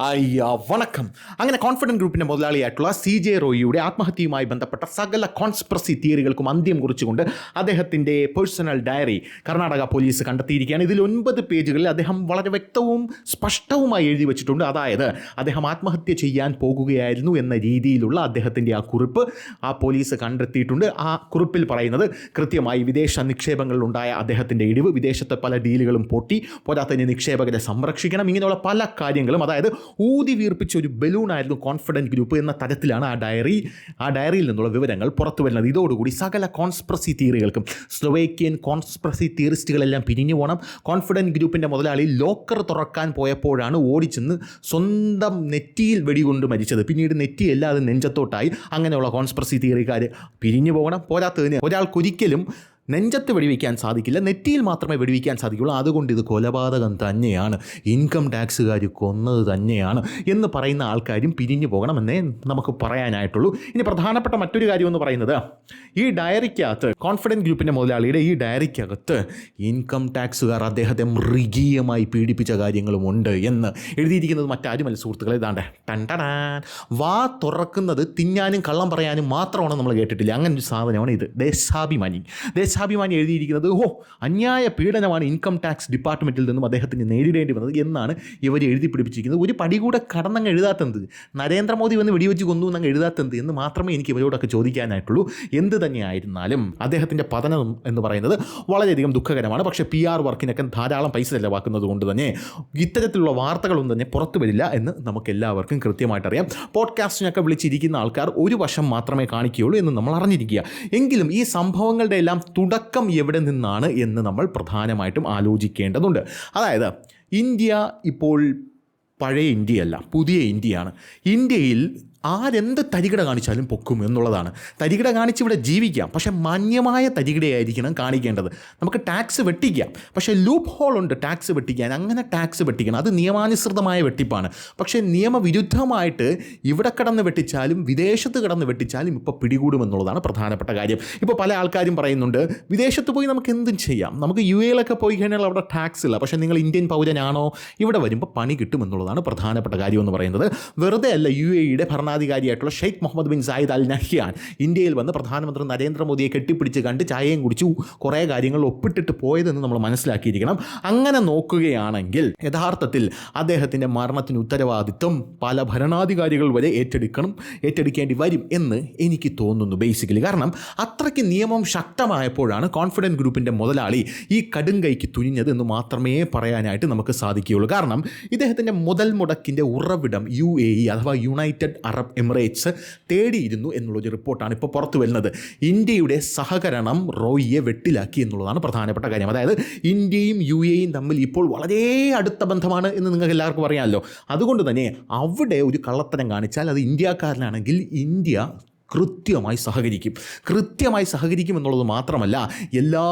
അയ്യ വണക്കം. അങ്ങനെ കോൺഫിഡന്റ് ഗ്രൂപ്പിന്റെ മുതലാളിയായിട്ടുള്ള സി ജെ റോയിയുടെ ആത്മഹത്യയുമായി ബന്ധപ്പെട്ട സകല കോൺസ്പ്രസി തിയറികൾക്കും അന്ത്യം കുറിച്ചുകൊണ്ട് അദ്ദേഹത്തിന്റെ പേഴ്സണൽ ഡയറി കർണാടക പോലീസ് കണ്ടെത്തിയിരിക്കുകയാണ്. ഇതിൽ ഒൻപത് പേജുകളിൽ അദ്ദേഹം വളരെ വ്യക്തവും സ്പഷ്ടവുമായി എഴുതി വെച്ചിട്ടുണ്ട്. അതായത് അദ്ദേഹം ആത്മഹത്യ ചെയ്യാൻ പോകുകയായിരുന്നു എന്ന രീതിയിലുള്ള അദ്ദേഹത്തിന്റെ ആ കുറിപ്പ് ആ പോലീസ് കണ്ടെത്തിയിട്ടുണ്ട്. ആ കുറിപ്പിൽ പറയുന്നത് കൃത്യമായി വിദേശ നിക്ഷേപങ്ങളിലുണ്ടായ അദ്ദേഹത്തിന്റെ ഇടിവ് വിദേശത്തെ പല ഡീലുകളും പൊട്ടി പോരാത്തതിന് നിക്ഷേപകരെ സംരക്ഷിക്കണം ഇങ്ങനെയുള്ള പല കാര്യങ്ങളും അതായത് ഊതി വീർപ്പിച്ച ഒരു ബലൂണായിരുന്നു കോൺഫിഡന്റ് ഗ്രൂപ്പ് എന്ന തരത്തിലാണ് ആ ഡയറി ആ ഡയറിയിൽ നിന്നുള്ള വിവരങ്ങൾ പുറത്തു വരുന്നത്. ഇതോടുകൂടി സകല കോൺസ്പ്രസി തിയറികൾക്കും സ്ലൊവേക്കിയൻ കോൺസ്പ്രസി തിയറിസ്റ്റുകളെല്ലാം പിരിഞ്ഞു പോകണം കോൺഫിഡന്റ് ഗ്രൂപ്പിന്റെ മുതലാളി ലോക്കർ തുറക്കാൻ പോയപ്പോഴാണ് ഓടിച്ചെന്ന് സ്വന്തം നെറ്റിയിൽ വെടികൊണ്ട് മരിച്ചത്. പിന്നീട് നെറ്റി അല്ലാതെ നെഞ്ചത്തോട്ടായി. അങ്ങനെയുള്ള കോൺസ്പ്രസി തിയറിക്കാർ പിരിഞ്ഞു പോകണം. പോരാത്തതിന് ഒരാൾക്കൊരിക്കലും നെഞ്ചത്ത് വെടിവെക്കാൻ സാധിക്കില്ല നെറ്റിയിൽ മാത്രമേ വെടിവെക്കാൻ സാധിക്കുള്ളൂ അതുകൊണ്ട് ഇത് കൊലപാതകം തന്നെയാണ്. ഇൻകം ടാക്സുകാർ കൊന്നത് തന്നെയാണ് എന്ന് പറയുന്ന ആൾക്കാരും പിരിഞ്ഞു പോകണമെന്നേ നമുക്ക് പറയാനായിട്ടുള്ളൂ. ഇനി പ്രധാനപ്പെട്ട മറ്റൊരു കാര്യം എന്ന് പറയുന്നത് ഈ ഡയറിക്കകത്ത് കോൺഫിഡന്റ് ഗ്രൂപ്പിന്റെ മുതലാളിയുടെ ഈ ഡയറിക്കകത്ത് ഇൻകം ടാക്സുകാർ അദ്ദേഹത്തെ മൃഗീയമായി പീഡിപ്പിച്ച കാര്യങ്ങളുമുണ്ട് എന്ന് എഴുതിയിരിക്കുന്നത് മറ്റാരുമല്ല സുഹൃത്തുക്കളെ. ഇതാണ്ട്. ടണ്ടടാൻ വാ തുറക്കുന്നത് തിന്നാനും കള്ളം പറയാനും മാത്രമാണ് നമ്മൾ കേട്ടിട്ടില്ല. അങ്ങനെ ഒരു സാധനമാണ് ഇത്. ദേശാഭിമാനി. ദേശാഭിമാനി എഴുതിയിരിക്കുന്നത് ഓ അന്യായ പീഡനമാണ് ഇൻകം ടാക്സ് ഡിപ്പാർട്ട്മെന്റിൽ നിന്നും അദ്ദേഹത്തിന് നേരിടേണ്ടി വന്നത് എന്നാണ് ഇവർ എഴുതി പിടിപ്പിച്ചിരിക്കുന്നത്. ഒരു പടി കൂടെ കടന്നങ്ങ് എഴുതാത്തത് നരേന്ദ്രമോദി വന്ന് വെടിവെച്ച് കൊന്നു എന്നങ്ങ് എഴുതാത്തത് എന്ന് മാത്രമേ എനിക്ക് ഇവരോടൊക്കെ ചോദിക്കാനായിട്ടുള്ളൂ. എന്ത് തന്നെയായിരുന്നാലും അദ്ദേഹത്തിന്റെ പതനം എന്ന് പറയുന്നത് വളരെയധികം ദുഃഖകരമാണ്. പക്ഷേ പി ആർ വർക്കിനൊക്കെ ധാരാളം പൈസ ചിലവാക്കുന്നത് കൊണ്ട് തന്നെ ഇത്തരത്തിലുള്ള വാർത്തകളൊന്നും തന്നെ പുറത്തു വരില്ല എന്ന് നമുക്ക് എല്ലാവർക്കും കൃത്യമായിട്ട് അറിയാം പോഡ്കാസ്റ്റിനൊക്കെ വിളിച്ചിരിക്കുന്ന ആൾക്കാർ ഒരു വശം മാത്രമേ കാണിക്കുകയുള്ളൂ എന്ന് നമ്മൾ അറിഞ്ഞിരിക്കുക. എങ്കിലും ഈ സംഭവങ്ങളുടെ എല്ലാം തുടക്കം എവിടെ നിന്നാണ് എന്ന് നമ്മൾ പ്രധാനമായിട്ടും ആലോചിക്കേണ്ടതുണ്ട്. അതായത് ഇന്ത്യ ഇപ്പോൾ പഴയ ഇന്ത്യയല്ല പുതിയ ഇന്ത്യയാണ്. ഇന്ത്യയിൽ ആരെന്ത് തരികിട കാണിച്ചാലും പൊക്കും എന്നുള്ളതാണ്. തരികിട കാണിച്ച് ഇവിടെ ജീവിക്കാം. പക്ഷേ മാന്യമായ തരികിടയായിരിക്കണം കാണിക്കേണ്ടത്. നമുക്ക് ടാക്സ് വെട്ടിക്കാം. പക്ഷേ ലൂപ്പ് ഹോൾ ഉണ്ട് ടാക്സ് വെട്ടിക്കാൻ. അങ്ങനെ ടാക്സ് വെട്ടിക്കണം. അത് നിയമാനുസൃതമായ വെട്ടിപ്പാണ്. പക്ഷേ നിയമവിരുദ്ധമായിട്ട് ഇവിടെ കിടന്ന് വെട്ടിച്ചാലും വിദേശത്ത് കിടന്ന് വെട്ടിച്ചാലും ഇപ്പോൾ പിടികൂടുമെന്നുള്ളതാണ് പ്രധാനപ്പെട്ട കാര്യം. ഇപ്പോൾ പല ആൾക്കാരും പറയുന്നുണ്ട് വിദേശത്ത് പോയി നമുക്ക് എന്തും ചെയ്യാം. നമുക്ക് യു എയിലൊക്കെ പോയി കഴിഞ്ഞാൽ അവിടെ ടാക്സ് ഇല്ല. പക്ഷേ നിങ്ങൾ ഇന്ത്യൻ പൗരനാണോ? ഇവിടെ വരുമ്പോൾ പണി കിട്ടുമെന്നുള്ളതാണ് പ്രധാനപ്പെട്ട കാര്യം എന്ന് പറയുന്നത്. വെറുതെ അല്ല യു എയുടെ ഭരണാധികാരിയായിട്ടുള്ള Sheikh Mohammed bin Zayed Al Nahyan ഇന്ത്യയിൽ വന്ന് പ്രധാനമന്ത്രി നരേന്ദ്രമോദിയെ കെട്ടിപ്പിടിച്ച് കണ്ട് ചായയും കുടിച്ചു കുറേ കാര്യങ്ങൾ ഒപ്പിട്ടിട്ട് പോയതെന്ന് നമ്മൾ മനസ്സിലാക്കിയിരിക്കണം. അങ്ങനെ നോക്കുകയാണെങ്കിൽ യഥാർത്ഥത്തിൽ അദ്ദേഹത്തിന്റെ മരണത്തിന് ഉത്തരവാദിത്വം പല ഭരണാധികാരികൾ വരെ ഏറ്റെടുക്കണം ഏറ്റെടുക്കേണ്ടി വരും എന്ന് എനിക്ക് തോന്നുന്നു ബേസിക്കലി കാരണം അത്രയ്ക്ക് നിയമം ശക്തമായപ്പോഴാണ് കോൺഫിഡന്റ് ഗ്രൂപ്പിന്റെ മുതലാളി ഈ കടുങ്കൈക്ക് തുനിഞ്ഞത് എന്ന് മാത്രമേ പറയാനായിട്ട് നമുക്ക് സാധിക്കുകയുള്ളൂ. കാരണം ഇദ്ദേഹത്തിന്റെ മുതൽ മുടക്കിന്റെ ഉറവിടം യു എ ഇ അഥവാ യുണൈറ്റഡ് അറബ് എമിറേറ്റ്സ് തേടിയിരുന്നു എന്നുള്ളൊരു റിപ്പോർട്ടാണ് ഇപ്പോൾ പുറത്തു വരുന്നത്. ഇന്ത്യയുടെ സഹകരണം റോയിയെ വെട്ടിലാക്കി എന്നുള്ളതാണ് പ്രധാനപ്പെട്ട കാര്യം. അതായത് ഇന്ത്യയും യു എയും തമ്മിൽ ഇപ്പോൾ വളരെ അടുത്ത ബന്ധമാണ് എന്ന് നിങ്ങൾക്ക് എല്ലാവർക്കും അറിയാമല്ലോ. അതുകൊണ്ട് തന്നെ അവിടെ ഒരു കള്ളത്തരം കാണിച്ചാൽ അത് ഇന്ത്യക്കാരനാണെങ്കിൽ ഇന്ത്യ കൃത്യമായി സഹകരിക്കും. കൃത്യമായി സഹകരിക്കും എന്നുള്ളത് മാത്രമല്ല എല്ലാ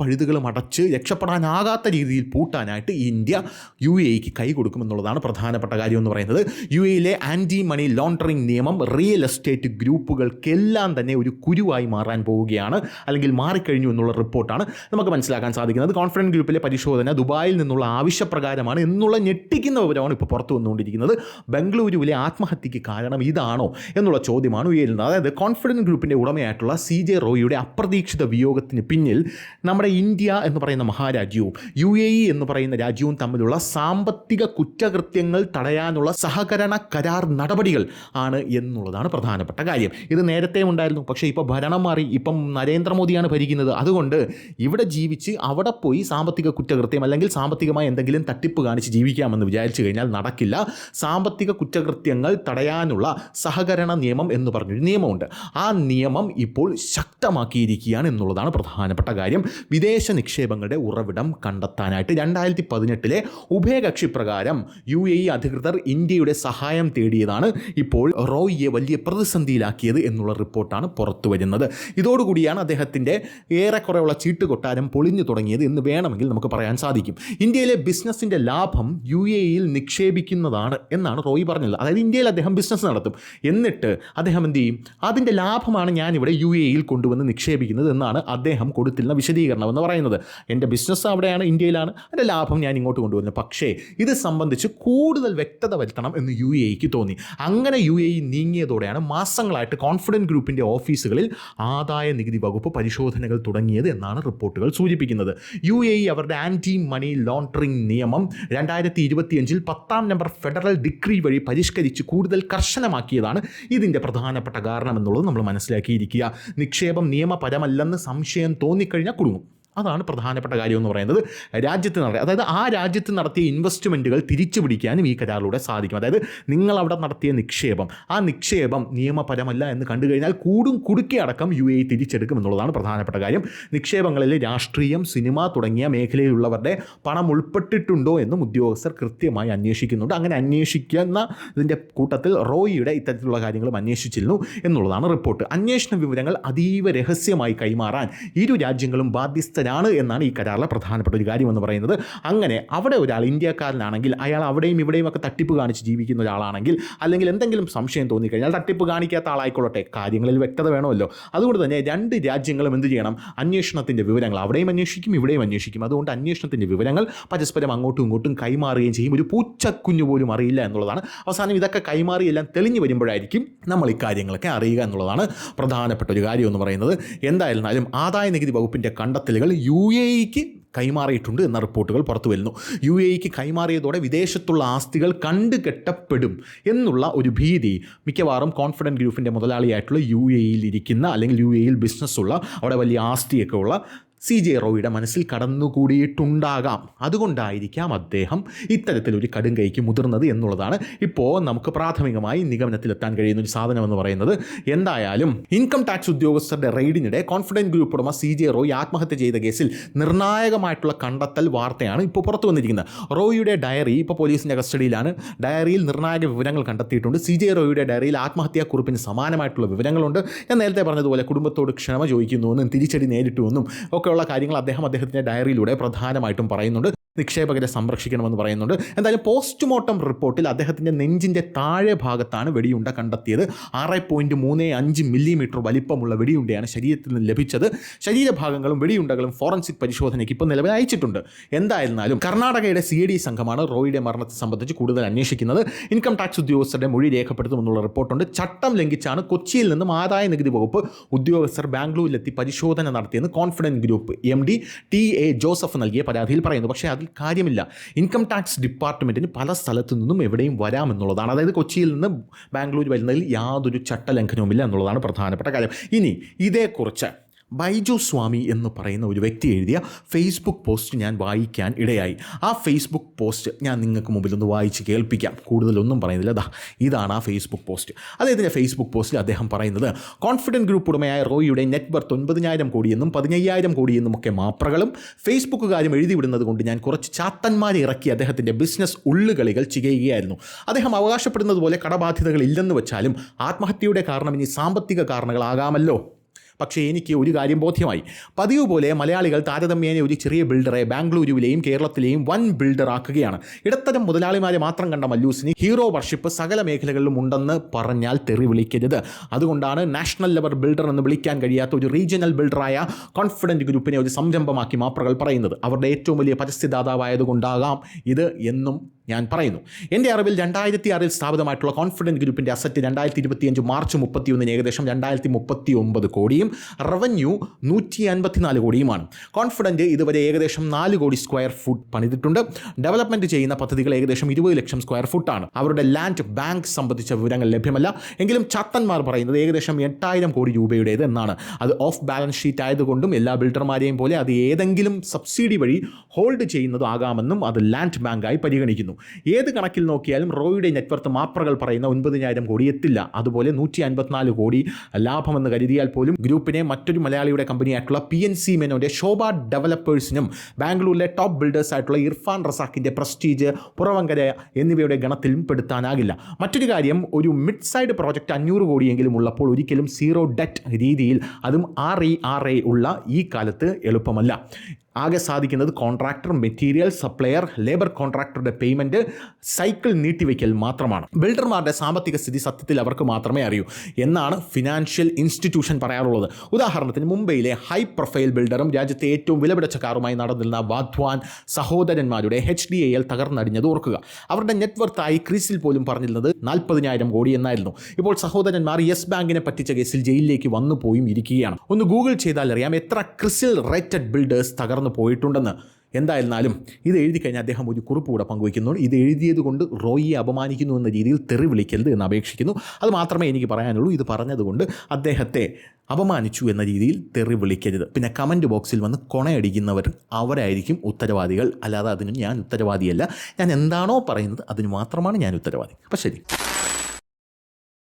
പഴുതുകളും അടച്ച് രക്ഷപ്പെടാനാകാത്ത രീതിയിൽ പൂട്ടാനായിട്ട് ഇന്ത്യ യു എക്ക് കൈ കൊടുക്കുമെന്നുള്ളതാണ് പ്രധാനപ്പെട്ട കാര്യം എന്ന് പറയുന്നത്. യു എയിലെ ആന്റി മണി ലോണ്ടറിങ് നിയമം റിയൽ എസ്റ്റേറ്റ് ഗ്രൂപ്പുകൾക്കെല്ലാം തന്നെ ഒരു കുരുവായി മാറാൻ പോവുകയാണ്. അല്ലെങ്കിൽ മാറിക്കഴിഞ്ഞു എന്നുള്ള റിപ്പോർട്ടാണ് നമുക്ക് മനസ്സിലാക്കാൻ സാധിക്കുന്നത്. കോൺഫിഡന്റ് ഗ്രൂപ്പിലെ പരിശോധന ദുബായിൽ നിന്നുള്ള ആവശ്യപ്രകാരമാണ് എന്നുള്ള ഞെട്ടിക്കുന്ന വിവരമാണ് ഇപ്പോൾ പുറത്തു വന്നുകൊണ്ടിരിക്കുന്നത്. ബംഗളൂരുവിലെ ആത്മഹത്യയ്ക്ക് കാരണം ഇതാണോ എന്നുള്ള ചോദ്യമാണ് ഉയരുന്നത് അതായത് കോൺഫിഡൻസ് ഗ്രൂപ്പിന്റെ ഉടമയായിട്ടുള്ള സി ജെ റോയിയുടെ അപ്രതീക്ഷിത വിയോഗത്തിന് പിന്നിൽ നമ്മുടെ ഇന്ത്യ എന്ന് പറയുന്ന മഹാരാജ്യവും യു എ ഇ എന്ന് പറയുന്ന രാജ്യവും തമ്മിലുള്ള സാമ്പത്തിക കുറ്റകൃത്യങ്ങൾ തടയാനുള്ള സഹകരണ കരാർ നടപടികൾ ആണ് എന്നുള്ളതാണ് പ്രധാനപ്പെട്ട കാര്യം. ഇത് നേരത്തെ ഉണ്ടായിരുന്നു പക്ഷേ ഇപ്പോൾ ഭരണം മാറി ഇപ്പം നരേന്ദ്രമോദിയാണ് ഭരിക്കുന്നത്. അതുകൊണ്ട് ഇവിടെ ജീവിച്ച് അവിടെ പോയി സാമ്പത്തിക കുറ്റകൃത്യം അല്ലെങ്കിൽ സാമ്പത്തികമായി എന്തെങ്കിലും തട്ടിപ്പ് കാണിച്ച് ജീവിക്കാമെന്ന് വിചാരിച്ചു കഴിഞ്ഞാൽ നടക്കില്ല. സാമ്പത്തിക കുറ്റകൃത്യങ്ങൾ തടയാനുള്ള സഹകരണ നിയമം എന്ന് പറഞ്ഞൊരു നിയമമുണ്ട്. ആ നിയമം ഇപ്പോൾ ശക്തമാക്കിയിരിക്കുകയാണ് എന്നുള്ളതാണ് പ്രധാനപ്പെട്ട കാര്യം. വിദേശ നിക്ഷേപങ്ങളുടെ ഉറവിടം കണ്ടെത്താനായിട്ട് രണ്ടായിരത്തി പതിനെട്ടിലെ ഉഭയകക്ഷി പ്രകാരം യു എ ഇ അധികൃതർ ഇന്ത്യയുടെ സഹായം തേടിയതാണ് ഇപ്പോൾ റോയിയെ വലിയ പ്രതിസന്ധിയിലാക്കിയത് എന്നുള്ള റിപ്പോർട്ടാണ് പുറത്തു വരുന്നത്. ഇതോടുകൂടിയാണ് അദ്ദേഹത്തിന്റെ ഏറെക്കുറെയുള്ള ചീട്ട് കൊട്ടാരം പൊളിഞ്ഞു തുടങ്ങിയത് എന്ന് വേണമെങ്കിൽ നമുക്ക് പറയാൻ സാധിക്കും. ഇന്ത്യയിലെ ബിസിനസ്സിന്റെ ലാഭം യു എ ഇയിൽ നിക്ഷേപിക്കുന്നതാണ് എന്നാണ് റോയി പറഞ്ഞത്. അതായത് ഇന്ത്യയിൽ അദ്ദേഹം ബിസിനസ് നടത്തും. എന്നിട്ട് അദ്ദേഹം എന്ത് ചെയ്യും? അതിന്റെ ലാഭമാണ് ഞാനിവിടെ യു എ ഇയിൽ കൊണ്ടുവന്ന് നിക്ഷേപിക്കുന്നത് എന്നാണ് അദ്ദേഹം കൊടുത്തിരുന്ന വിശദീകരണം എന്ന് പറയുന്നത്. എന്റെ ബിസിനസ് അവിടെയാണ് ഇന്ത്യയിലാണ്. അതിന്റെ ലാഭം ഞാൻ ഇങ്ങോട്ട് കൊണ്ടുവരുന്നത് പക്ഷേ ഇത് സംബന്ധിച്ച് കൂടുതൽ വ്യക്തത വരുത്തണം എന്ന് യു എ ഇക്ക് തോന്നി. അങ്ങനെ യു എ ഇ നീങ്ങിയതോടെയാണ് മാസങ്ങളായിട്ട് കോൺഫിഡന്റ് ഗ്രൂപ്പിന്റെ ഓഫീസുകളിൽ ആദായ നികുതി വകുപ്പ് പരിശോധനകൾ തുടങ്ങിയത് എന്നാണ് റിപ്പോർട്ടുകൾ സൂചിപ്പിക്കുന്നത്. യു എ ഇ അവരുടെ ആന്റി മണി ലോണ്ടറിംഗ് നിയമം രണ്ടായിരത്തി ഇരുപത്തിയഞ്ചിൽ പത്താം നമ്പർ ഫെഡറൽ ഡിഗ്രി വഴി പരിഷ്കരിച്ച് കൂടുതൽ കർശനമാക്കിയതാണ് ഇതിന്റെ പ്രധാനപ്പെട്ട കാരണം എന്നുള്ളത് നമ്മൾ മനസ്സിലാക്കിയിരിക്കുക. നിക്ഷേപം നിയമപരമല്ലെന്ന് സംശയം തോന്നിക്കഴിഞ്ഞാൽ കുടുങ്ങും. അതാണ് പ്രധാനപ്പെട്ട കാര്യം എന്ന് പറയുന്നത്. രാജ്യത്ത് നടത്തിയ അതായത് ആ രാജ്യത്ത് നടത്തിയ ഇൻവെസ്റ്റ്മെന്റുകൾ തിരിച്ചു പിടിക്കാനും ഈ കരാറിലൂടെ സാധിക്കും. അതായത് നിങ്ങൾ അവിടെ നടത്തിയ നിക്ഷേപം ആ നിക്ഷേപം നിയമപരമല്ല എന്ന് കണ്ടു കഴിഞ്ഞാൽ കൂടും കുടുക്കി അടക്കം യു എ തിരിച്ചെടുക്കും എന്നുള്ളതാണ് പ്രധാനപ്പെട്ട കാര്യം. നിക്ഷേപങ്ങളിൽ രാഷ്ട്രീയം സിനിമ തുടങ്ങിയ മേഖലയിലുള്ളവരുടെ പണം ഉൾപ്പെട്ടിട്ടുണ്ടോ എന്നും ഉദ്യോഗസ്ഥർ കൃത്യമായി അന്വേഷിക്കുന്നുണ്ട്. അങ്ങനെ അന്വേഷിക്കുന്ന ഇതിന്റെ കൂട്ടത്തിൽ റോയിയുടെ ഇത്തരത്തിലുള്ള കാര്യങ്ങളും അന്വേഷിച്ചിരുന്നു എന്നുള്ളതാണ് റിപ്പോർട്ട്. അന്വേഷണ വിവരങ്ങൾ അതീവ രഹസ്യമായി കൈമാറാൻ ഇരു രാജ്യങ്ങളും ബാധ്യസ്ഥരാണ് എന്നാണ് ഈ കരാറിലെ പ്രധാനപ്പെട്ട ഒരു കാര്യമെന്ന് പറയുന്നത്. അങ്ങനെ അവിടെ ഒരാൾ ഇന്ത്യക്കാരനാണെങ്കിൽ അയാൾ അവിടെയും ഇവിടെയും ഒക്കെ തട്ടിപ്പ് കാണിച്ച് ജീവിക്കുന്ന ഒരാളാണെങ്കിൽ അല്ലെങ്കിൽ എന്തെങ്കിലും സംശയം തോന്നിക്കഴിഞ്ഞാൽ തട്ടിപ്പ് കാണിക്കാത്ത ആളായിക്കൊള്ളട്ടെ. കാര്യങ്ങളിൽ വ്യക്തത വേണമല്ലോ. അതുകൊണ്ട് തന്നെ രണ്ട് രാജ്യങ്ങളും എന്ത് ചെയ്യണം? അന്വേഷണത്തിന്റെ വിവരങ്ങൾ അവിടെയും അന്വേഷിക്കും ഇവിടെയും അന്വേഷിക്കും. അതുകൊണ്ട് അന്വേഷണത്തിന്റെ വിവരങ്ങൾ പരസ്പരം അങ്ങോട്ടും ഇങ്ങോട്ടും കൈമാറുകയും ചെയ്യും. ഒരു പൂച്ചക്കുഞ്ഞു പോലും അറിയില്ല എന്നുള്ളതാണ്. അവസാനം ഇതൊക്കെ കൈമാറി എല്ലാം തെളിഞ്ഞു വരുമ്പോഴായിരിക്കും നമ്മൾ ഈ കാര്യങ്ങളൊക്കെ അറിയുക എന്നുള്ളതാണ് പ്രധാനപ്പെട്ട ഒരു കാര്യം എന്ന് പറയുന്നത്. എന്തായിരുന്നാലും ആദായ നികുതി വകുപ്പിന്റെ കണ്ടെത്തലുകൾ യു എ ഇക്ക് കൈമാറിയിട്ടുണ്ട് എന്ന റിപ്പോർട്ടുകൾ പുറത്തു വരുന്നു. യു എ ഇക്ക് കൈമാറിയതോടെ വിദേശത്തുള്ള ആസ്തികൾ കണ്ടു കെട്ടപ്പെടും എന്നുള്ള ഒരു ഭീതി മിക്കവാറും കോൺഫിഡന്റ് ഗ്രൂപ്പിന്റെ മുതലാളിയായിട്ടുള്ള യു എ ഇരിക്കുന്ന അല്ലെങ്കിൽ യു എ ഇയിൽ ബിസിനസ്സുള്ള അവിടെ വലിയ ആസ്തിയൊക്കെ ഉള്ള സി ജെ റോയുടെ മനസ്സിൽ കടന്നുകൂടിയിട്ടുണ്ടാകാം. അതുകൊണ്ടായിരിക്കാം അദ്ദേഹം ഇത്തരത്തിലൊരു കടും കൈക്ക് മുതിർന്നത് എന്നുള്ളതാണ് ഇപ്പോൾ നമുക്ക് പ്രാഥമികമായി നിഗമനത്തിലെത്താൻ കഴിയുന്ന ഒരു സാധനം എന്ന് പറയുന്നത്. എന്തായാലും ഇൻകം ടാക്സ് ഉദ്യോഗസ്ഥരുടെ റെയ്ഡിനിടെ കോൺഫിഡന്റ് ഗ്രൂപ്പ് ഉടമ സി ജെ റോയ് ആത്മഹത്യ ചെയ്ത കേസിൽ നിർണായകമായിട്ടുള്ള കണ്ടെത്തൽ വാർത്തയാണ് ഇപ്പോൾ പുറത്തു വന്നിരിക്കുന്നത്. റോയിയുടെ ഡയറി ഇപ്പോൾ പോലീസിന്റെ കസ്റ്റഡിയിലാണ്. ഡയറിയിൽ നിർണായക വിവരങ്ങൾ കണ്ടെത്തിയിട്ടുണ്ട്. സി ജെ റോയിയുടെ ഡയറിയിൽ ആത്മഹത്യാക്കുറിപ്പിന് സമാനമായിട്ടുള്ള വിവരങ്ങളുണ്ട്. ഞാൻ നേരത്തെ പറഞ്ഞതുപോലെ കുടുംബത്തോട് ക്ഷമ ചോദിക്കുന്നുവെന്നും തിരിച്ചടി നേരിട്ടുവെന്നും ഒക്കെയുള്ള കാര്യങ്ങൾ അദ്ദേഹം അദ്ദേഹത്തിന്റെ ഡയറിയിലൂടെ പ്രധാനമായിട്ടും പറയുന്നുണ്ട്. നിക്ഷേപകരെ സംരക്ഷിക്കണമെന്ന് പറയുന്നുണ്ട്. എന്തായാലും പോസ്റ്റ്മോർട്ടം റിപ്പോർട്ടിൽ അദ്ദേഹത്തിന്റെ നെഞ്ചിന്റെ താഴെ ഭാഗത്താണ് വെടിയുണ്ട കണ്ടെത്തിയത്. ആറ് പോയിന്റ് മൂന്ന് അഞ്ച് മില്ലിമീറ്റർ വലിപ്പമുള്ള വെടിയുണ്ടയാണ് ശരീരത്തിൽ നിന്ന് ലഭിച്ചത്. ശരീരഭാഗങ്ങളും വെടിയുണ്ടകളും ഫോറൻസിക് പരിശോധനയ്ക്ക് ഇപ്പോൾ നിലവിൽ അയച്ചിട്ടുണ്ട്. എന്തായിരുന്നാലും കർണാടകയുടെ സി ഡി സംഘമാണ് റോയിയുടെ മരണത്തെ സംബന്ധിച്ച് കൂടുതൽ അന്വേഷിക്കുന്നത്. ഇൻകം ടാക്സ് ഉദ്യോഗസ്ഥരുടെ മൊഴി രേഖപ്പെടുത്തുമെന്നുള്ള റിപ്പോർട്ടുണ്ട്. ചട്ടം ലംഘിച്ചാണ് കൊച്ചിയിൽ നിന്നും ആദായ നികുതി വകുപ്പ് ഉദ്യോഗസ്ഥർ ബാംഗ്ലൂരിലെത്തി പരിശോധന നടത്തിയെന്ന് Confident Group M D T A Joseph നൽകിയ പരാതിയിൽ പറയുന്നു. പക്ഷേ അതിൽ കാര്യമില്ല. ഇൻകം ടാക്സ് ഡിപ്പാർട്ട്മെന്റിന് പല സ്ഥലത്തു നിന്നും എവിടെയും വരാമെന്നുള്ളതാണ്. അതായത് കൊച്ചിയിൽ നിന്ന് ബാംഗ്ലൂർ വരുന്നതിൽ യാതൊരു ചട്ടലംഘനവുമില്ല എന്നുള്ളതാണ് പ്രധാനപ്പെട്ട കാര്യം. ഇനി ഇതേക്കുറിച്ച് ബൈജു സ്വാമി എന്ന് പറയുന്ന ഒരു വ്യക്തി എഴുതിയ ഫേസ്ബുക്ക് പോസ്റ്റ് ഞാൻ വായിക്കാൻ ഇടയായി. ആ ഫേസ്ബുക്ക് പോസ്റ്റ് ഞാൻ നിങ്ങൾക്ക് മുമ്പിൽ ഒന്ന് വായിച്ച് കേൾപ്പിക്കാം. കൂടുതലൊന്നും പറയുന്നില്ല. ദാ ഇതാണ് ആ ഫേസ്ബുക്ക് പോസ്റ്റ് അദ്ദേഹത്തിന്റെ ഫേസ്ബുക്ക് പോസ്റ്റിൽ അദ്ദേഹം പറയുന്നത് കോൺഫിഡന്റ് ഗ്രൂപ്പ് ഉടമയായ റോയിയുടെ നെറ്റ് വർത്ത് ഒൻപതിനായിരം കോടിയെന്നും പതിനയ്യായിരം കോടിയെന്നും ഒക്കെ മാപ്രകളും ഫേസ്ബുക്കുകാരും എഴുതി വിടുന്നത് കൊണ്ട് ഞാൻ കുറച്ച് ചാത്തന്മാരെ ഇറക്കി അദ്ദേഹത്തിന്റെ ബിസിനസ് ഉള്ളുകളികൾ ചികയുകയായിരുന്നു. അദ്ദേഹം അവകാശപ്പെടുന്നത് പോലെ കടബാധ്യതകൾ ഇല്ലെന്ന് വെച്ചാലും ആത്മഹത്യയുടെ കാരണം ഇനി സാമ്പത്തിക കാരണങ്ങളാകാമല്ലോ. പക്ഷേ എനിക്ക് ഒരു കാര്യം ബോധ്യമായി. പതിവ് പോലെ മലയാളികൾ താരതമ്യേന ഒരു ചെറിയ ബിൽഡറെ ബാംഗ്ലൂരുവിലെയും കേരളത്തിലെയും വൻ ബിൽഡർ ആക്കുകയാണ് ഇടത്തരം മുതലാളിമാരെ മാത്രം കണ്ട മല്ലൂസിന് ഹീറോ വർഷിപ്പ് സകല മേഖലകളിലും ഉണ്ടെന്ന് പറഞ്ഞാൽ തെറി വിളിക്കരുത് അതുകൊണ്ടാണ് നാഷണൽ ലെവൽ ബിൽഡർ എന്ന് വിളിക്കാൻ കഴിയാത്ത ഒരു റീജിയണൽ ബിൽഡറായ കോൺഫിഡന്റ് ഗ്രൂപ്പിനെ ഒരു സംരംഭമാക്കി മാപ്രകൾ പറയുന്നത്. അവരുടെ ഏറ്റവും വലിയ പരസ്യദാതാവായതുകൊണ്ടാകാം ഇത് എന്നും ഞാൻ പറയുന്നു. എന്റെ അറിവിൽ രണ്ടായിരത്തി ആറിൽ സ്ഥാപിതമായിട്ടുള്ള കോൺഫിഡന്റ് ഗ്രൂപ്പിന്റെ അസറ്റ് രണ്ടായിരത്തി ഇരുപത്തിയഞ്ച് മാർച്ച് മുപ്പത്തിയൊന്നിന് ഏകദേശം രണ്ടായിരത്തി മുപ്പത്തി ഒമ്പത് കോടിയും റവന്യൂ നൂറ്റി അൻപത്തിനാല് കോടിയുമാണ്. കോൺഫിഡന്റ് ഇതുവരെ ഏകദേശം നാല് കോടി സ്ക്വയർ ഫുട്ട് പണിതിട്ടുണ്ട്. ഡെവലപ്മെന്റ് ചെയ്യുന്ന പദ്ധതികൾ ഏകദേശം ഇരുപത് ലക്ഷം സ്ക്വയർ ഫുട്ടാണ് അവരുടെ ലാൻഡ് ബാങ്ക് സംബന്ധിച്ച വിവരങ്ങൾ ലഭ്യമല്ല. എങ്കിലും ചത്തന്മാർ പറയുന്നത് ഏകദേശം എട്ടായിരം കോടി രൂപയുടേത് എന്നാണ്. അത് ഓഫ് ബാലൻസ് ഷീറ്റ് ആയതുകൊണ്ടും എല്ലാ ബിൽഡർമാരെയും പോലെ അത് ഏതെങ്കിലും സബ്സിഡി വഴി ഹോൾഡ് ചെയ്യുന്നതാകാമെന്നും അത് ലാൻഡ് ബാങ്കായി പരിഗണിക്കുന്നു. ഏത് കണക്കിൽ നോക്കിയാലും റോയുടെ നെറ്റ്വർത്ത് മാപ്രകൾ പറയുന്ന ഒൻപതിനായിരം കോടി എത്തില്ല. അതുപോലെ നൂറ്റി അൻപത്തിനാല് കോടി ലാഭമെന്ന് കരുതിയാൽ പോലും ഗ്രൂപ്പിനെ മറ്റൊരു മലയാളിയുടെ കമ്പനിയായിട്ടുള്ള പി എൻ സി മെനോന്റെ ശോഭ ഡെവലപ്പേഴ്സിനും ബാംഗ്ലൂരിലെ ടോപ്പ് ബിൽഡേഴ്സ് ആയിട്ടുള്ള ഇർഫാൻ റസാഖിന്റെ പ്രസ്റ്റീജ് പുറവങ്കര എന്നിവയുടെ ഗണത്തിലും പെടുത്താനാകില്ല. മറ്റൊരു കാര്യം ഒരു മിഡ് സൈഡ് പ്രോജക്റ്റ് അഞ്ഞൂറ് കോടിയെങ്കിലും ഉള്ളപ്പോൾ ഒരിക്കലും സീറോ ഡെറ്റ് രീതിയിൽ അതും ആർ ഇ ആർ എ ഉള്ള ഈ കാലത്ത് എളുപ്പമല്ല. ആകെ സാധിക്കുന്നത് കോൺട്രാക്ടർ മെറ്റീരിയൽ സപ്ലയർ ലേബർ കോൺട്രാക്ടറുടെ പേയ്മെന്റ് സൈക്കിൾ നീട്ടിവെക്കൽ മാത്രമാണ്. ബിൽഡർമാരുടെ സാമ്പത്തിക സ്ഥിതി സത്യത്തിൽ അവർക്ക് മാത്രമേ അറിയൂ എന്നാണ് ഫിനാൻഷ്യൽ ഇൻസ്റ്റിറ്റ്യൂഷൻ പറയാറുള്ളത്. ഉദാഹരണത്തിന് മുംബൈയിലെ ഹൈ പ്രൊഫൈൽ ബിൽഡറും രാജ്യത്തെ ഏറ്റവും വിലപിടിച്ച കാറുമായി നടന്നിരുന്ന വാധ്വാൻ സഹോദരന്മാരുടെ എച്ച് ഡി എ എൽ തകർന്നടിഞ്ഞത് ഓർക്കുക. അവരുടെ നെറ്റ്വർത്തായി ക്രീസിൽ പോലും പറഞ്ഞിരുന്നത് നാൽപ്പതിനായിരം കോടി എന്നായിരുന്നു. ഇപ്പോൾ സഹോദരന്മാർ യെസ് ബാങ്കിനെ പറ്റിച്ച കേസിൽ ജയിലിലേക്ക് വന്നു പോയും ഇരിക്കുകയാണ്. ഒന്ന് ഗൂഗിൾ ചെയ്താൽ അറിയാം എത്ര ക്രിസിൽ റേറ്റഡ് ബിൽഡേഴ്സ് തകർന്നു പോയിട്ടുണ്ടെന്ന് എന്തായിരുന്നാലും ഇത് എഴുതി കഴിഞ്ഞാൽ അദ്ദേഹം ഒരു കുറിപ്പ് കൂടെ പങ്കുവയ്ക്കുന്നു ഇത് എഴുതിയത് കൊണ്ട് റോയിയെ അപമാനിക്കുന്നു എന്ന രീതിയിൽ തെറി വിളിക്കരുത് എന്ന് അപേക്ഷിക്കുന്നു. അത് മാത്രമേ എനിക്ക് പറയാനുള്ളൂ. ഇത് പറഞ്ഞതുകൊണ്ട് അദ്ദേഹത്തെ അപമാനിച്ചു എന്ന രീതിയിൽ തെറി വിളിക്കരുത്. പിന്നെ കമന്റ് ബോക്സിൽ വന്ന് കൊണയടിക്കുന്നവർ അവരായിരിക്കും ഉത്തരവാദികൾ. അല്ലാതെ അതിനും ഞാൻ ഉത്തരവാദിയല്ല. ഞാൻ എന്താണോ പറയുന്നത് അതിന് മാത്രമാണ് ഞാൻ ഉത്തരവാദി. അപ്പം ശരി.